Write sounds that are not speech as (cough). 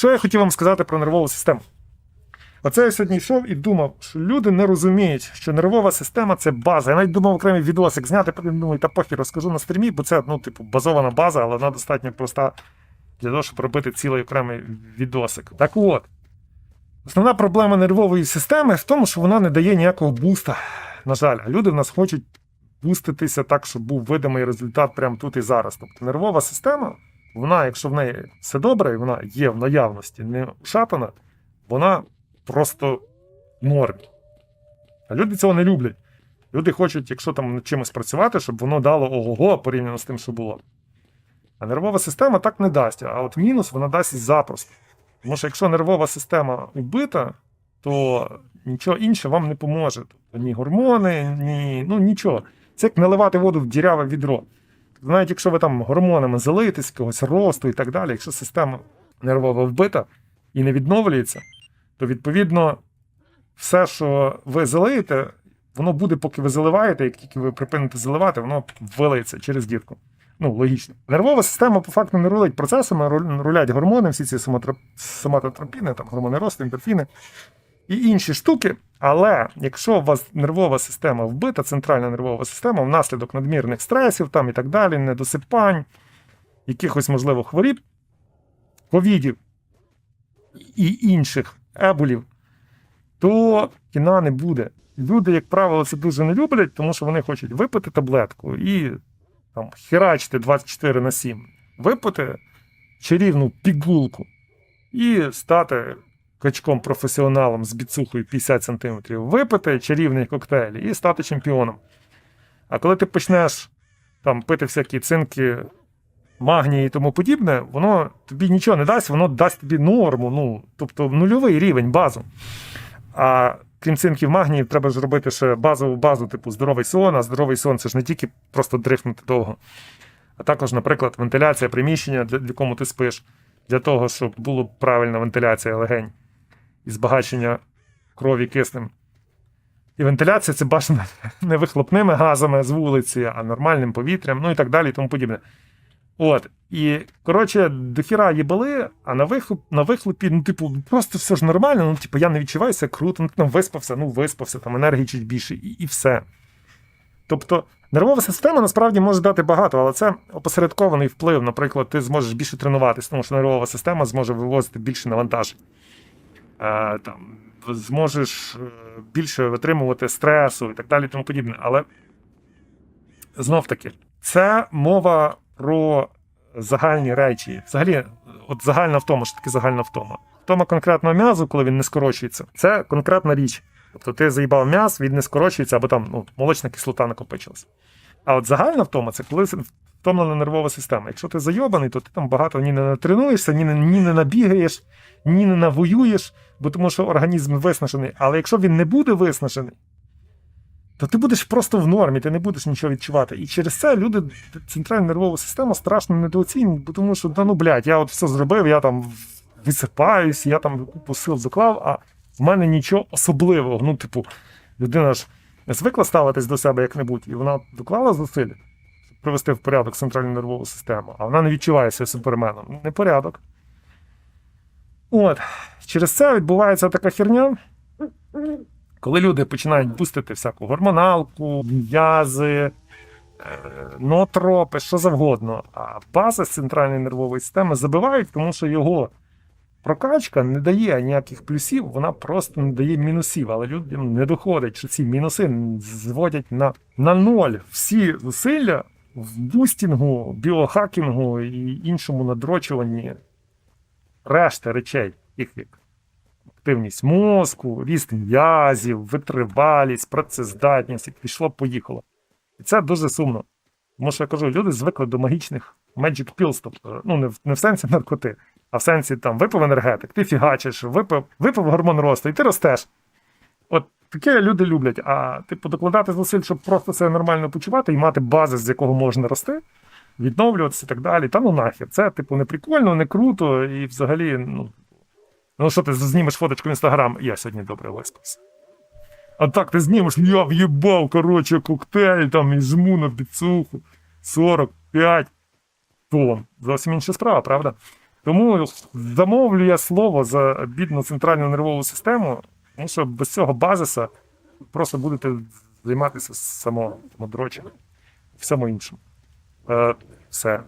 Що я хотів вам сказати про нервову систему? Оце я сьогодні йшов і думав, що люди не розуміють, що нервова система це база. Я навіть думав окремий відосик зняти, потім думаю, та похір розкажу на стрімі, бо це ну, типу, базована база, але вона достатньо проста для того, щоб робити цілий окремий відосик. Так от, основна проблема нервової системи в тому, що вона не дає ніякого буста. На жаль, а люди в нас хочуть буститися так, щоб був видимий результат прямо тут і зараз. Тобто нервова система, вона, якщо в неї все добре, і вона є в наявності, не ушатана, вона просто в нормі. А люди цього не люблять. Люди хочуть, якщо там над чимось працювати, щоб воно дало ого-го порівняно з тим, що було. А нервова система так не дасть. А от мінус вона дасть запросто. Тому що якщо нервова система вбита, то нічого інше вам не поможе. Тобто ні гормони, ні ну нічого. Це як наливати воду в діряве відро. Навіть якщо ви там гормонами залитесь, якогось росту і так далі, якщо система нервова вбита і не відновлюється, то відповідно все, що ви залиєте, воно буде, поки ви заливаєте, як тільки ви припините заливати, воно вилиється через дірку. Ну, логічно. Нервова система по факту не рулить процесами, рулять гормони, всі ці соматотропіни, там, гормони росту, ендорфіни і інші штуки. Але якщо у вас нервова система вбита, центральна нервова система, внаслідок надмірних стресів там і так далі, недосипань, якихось, можливо, хворіб, ковідів і інших еболів, то кіна не буде. Люди, як правило, це дуже не люблять, тому що вони хочуть випити таблетку і там, херачити 24 на 7, випити чарівну пігулку і стати качком професіоналом з біцухою 50 см, випити чарівний коктейль і стати чемпіоном. А коли ти почнеш там пити всякі цинки, магнії і тому подібне, воно тобі нічого не дасть, воно дасть тобі норму, ну, тобто нульовий рівень, базу. А крім цинків магніїв, треба ж робити ще базову базу, типу здоровий сон, а здоровий сон це ж не тільки просто дрихнути довго, а також, наприклад, вентиляція приміщення, для, якому ти спиш, для того, щоб була правильна вентиляція легень і збагачення крові киснем. І вентиляція це бажано (laughs) не вихлопними газами з вулиці, а нормальним повітрям, ну і так далі, і тому подібне. От. І, коротше, дохіра їбали, а на вихлоп, на вихлопі, ну, типу, просто все ж нормально, ну, типу, я не відчуваю себе круто, ну, там виспався, ну, виспався, там енергії чуть більше, і, і все. Тобто, нервова система насправді може дати багато, але це опосередкований вплив. Наприклад, ти зможеш більше тренуватися, тому що нервова система зможе вивозити більше навантажень. Е, там, зможеш е, більше витримувати стресу і так далі, тому подібне. Але знов таки, це мова про загальні речі. Взагалі, от загальна втома, що таке загальна втома. Втома конкретного м'язу, коли він не скорочується, це конкретна річ. Тобто ти заїбав м'яз, він не скорочується, або там ну, молочна кислота накопичилась. А от загальна втома це коли втомлена нервова система. Якщо ти зайобаний, то ти там багато ні не натренуєшся, ні ні не набігаєш, ні не навоюєш, бо тому що організм виснажений. Але якщо він не буде виснажений, то ти будеш просто в нормі, ти не будеш нічого відчувати. І через це люди центральну нервову систему страшно недооцінюють, бо тому що, та ну блядь, я от все зробив, я там висипаюсь, я там купу сил доклав, а в мене нічого особливого. Ну, типу, людина ж звикла ставитись до себе як-небудь, і вона доклала зусиль, щоб привести в порядок центральну нервову систему, а вона не відчуває себе суперменом. Непорядок. От. Через це відбувається така херня. Коли люди починають бустити всяку гормоналку, м'язи, е, ноотропи, що завгодно, а база центральної нервової системи забивають, тому що його прокачка не дає ніяких плюсів, вона просто не дає мінусів. Але людям не доходить, що ці мінуси зводять на, на ноль всі зусилля в бустінгу, біохакінгу і іншому надрочуванні решти речей, таких як активність мозку, ріст м'язів, витривалість, працездатність, і пішло, поїхало. І це дуже сумно. Тому що я кажу, люди звикли до магічних magic pills, тобто, ну, не в, не в сенсі наркоти, а в сенсі там випив енергетик, ти фігачиш, випив, випив гормон росту, і ти ростеш. От таке люди люблять. А типу докладати зусиль, щоб просто себе нормально почувати і мати бази, з якого можна рости, відновлюватися і так далі. Та ну нахер. Це, типу, не прикольно, не круто, і взагалі, ну. Ну, що ти знімеш фоточку в інстаграм, я сьогодні добре виспався. А так ти знімеш, я в'їбав, коротше, коктейль там і жму на біцуху 45 тонн. Зовсім інша справа, правда? Тому замовлю я слово за бідну центральну нервову систему, тому що без цього базиса просто будете займатися самодрочем, всьому іншому. Е, все.